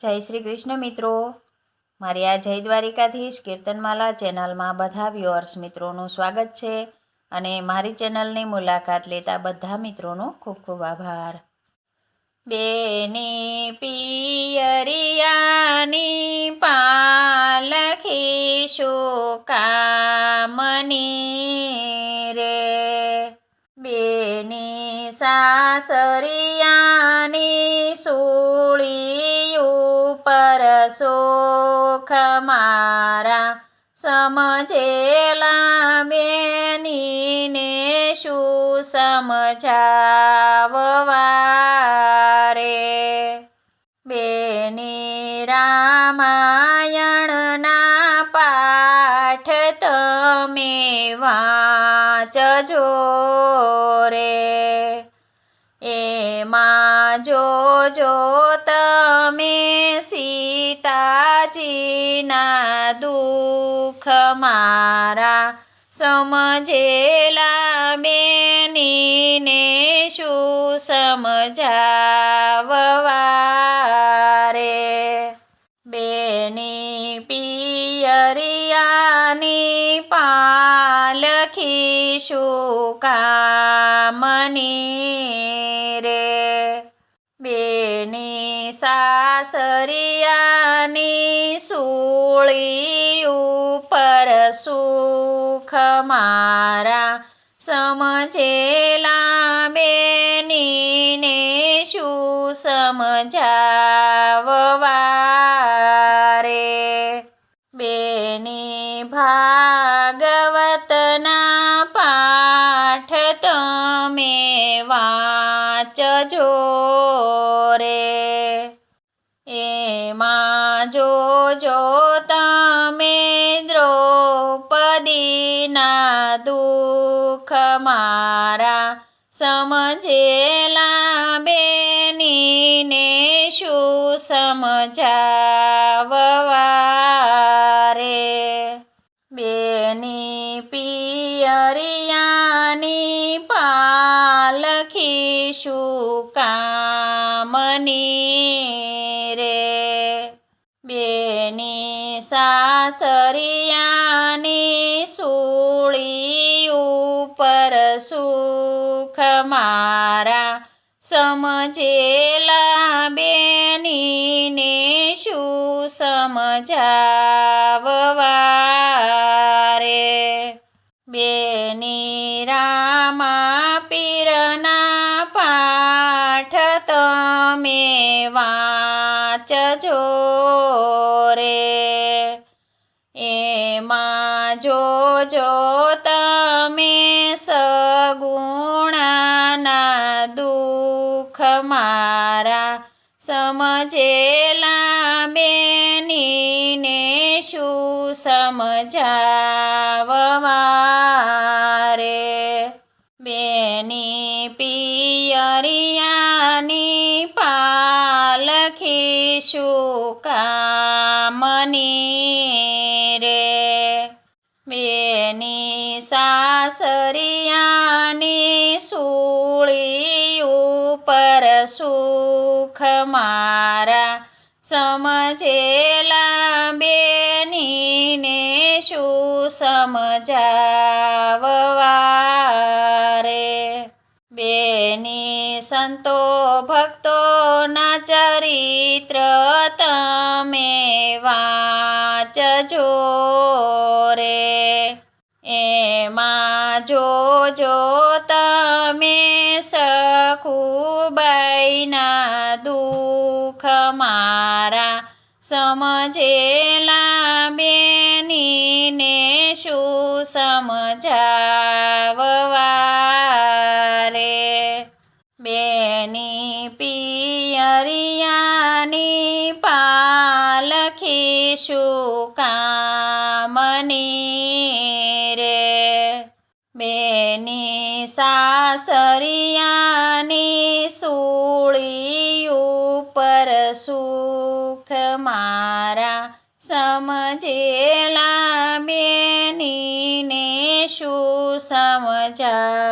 જય શ્રી કૃષ્ણ મિત્રો. મારી આ જય દ્વારિકાધીશ કીર્તનમાલા ચેનલમાં બધા વ્યુઅર્સ મિત્રોનું સ્વાગત છે અને મારી ચેનલની મુલાકાત લેતા બધા મિત્રોનો ખૂબ ખૂબ આભાર. બેની પિયરિયાની પાલખી કામની સુખ મારા સમજેલા બેનીને શું સમજાવવા રે બેની રામાયણના પાઠ તમે વાંચજો રે. એમાં જોજો સીતાજીના દુઃખ મારા સમજેલા બેનીને શું સમજાવવા રે બેની પિયરિયાની પાલખી શું કામની રે? બેની સાસરિયાની સૂળી ઉપર સુખ મારા સમજેલા બેનીને શું સમજાવવા રે બેની ભાગવતના પાઠ તમે વાંચજો રે. એમાં મારા સમજેલા બેનીને શું સમજાવવા રે બેની પિયરિયાની પાલખી શું કામની રે? બેની ઉપર સુખ મારા સમજેલા બેનીને શું સમજાવવા રે બેની રામા પીરના પાઠ તમે વાંચજો રે. જોજો તમે સગુણાના દુઃખ મારા સમજેલા બેનીને શું સમજાવવા રે બેની પિયરિયાની પાલખી શું કામની? બેની સાસરિયાની સૂળી ઉપર સુખ મારા સમજેલા બેનીને શું સમજાવવા રે બેની સંતો ભક્તોના ચરિત્ર તમે વાંચજો રે એમાં જોજો તમે સખુબાઈના દુઃખ મારા સમજેલા બેનીને શું સમજાવવા? પાલખી કામની રે બેની સાસરિયાની સૂળી ઉપર સુખ મારા સમજેલા બેનીને શું સમજાવવા